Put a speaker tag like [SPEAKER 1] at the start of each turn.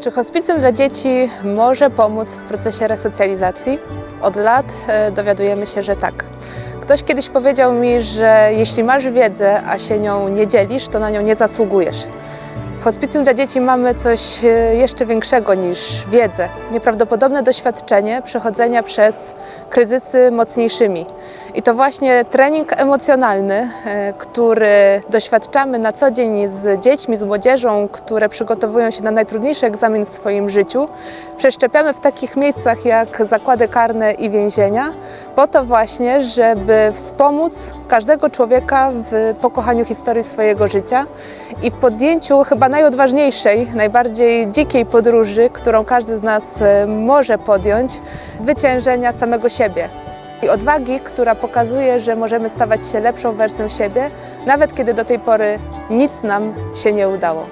[SPEAKER 1] Czy hospicjum dla dzieci może pomóc w procesie resocjalizacji? Od lat e, dowiadujemy się, że tak. Ktoś kiedyś powiedział mi, że jeśli masz wiedzę, a się nią nie dzielisz, to na nią nie zasługujesz. W hospicjum dla dzieci mamy coś e, jeszcze większego niż wiedzę. Nieprawdopodobne doświadczenie przechodzenia przez kryzysy mocniejszymi. I to właśnie trening emocjonalny, e, który doświadczamy na co dzień z dziećmi, z młodzieżą, które przygotowują się na najtrudniejszy egzamin w swoim życiu, przeszczepiamy w takich miejscach jak zakłady karne i więzienia, po to właśnie, żeby wspomóc każdego człowieka w pokochaniu historii swojego życia i w podjęciu chyba najodważniejszej, najbardziej dzikiej podróży, którą każdy z nas e, może podjąć, zwyciężenia samego siebie. I odwagi, która pokazuje, że możemy stawać się lepszą wersją siebie, nawet kiedy do tej pory nic nam się nie udało.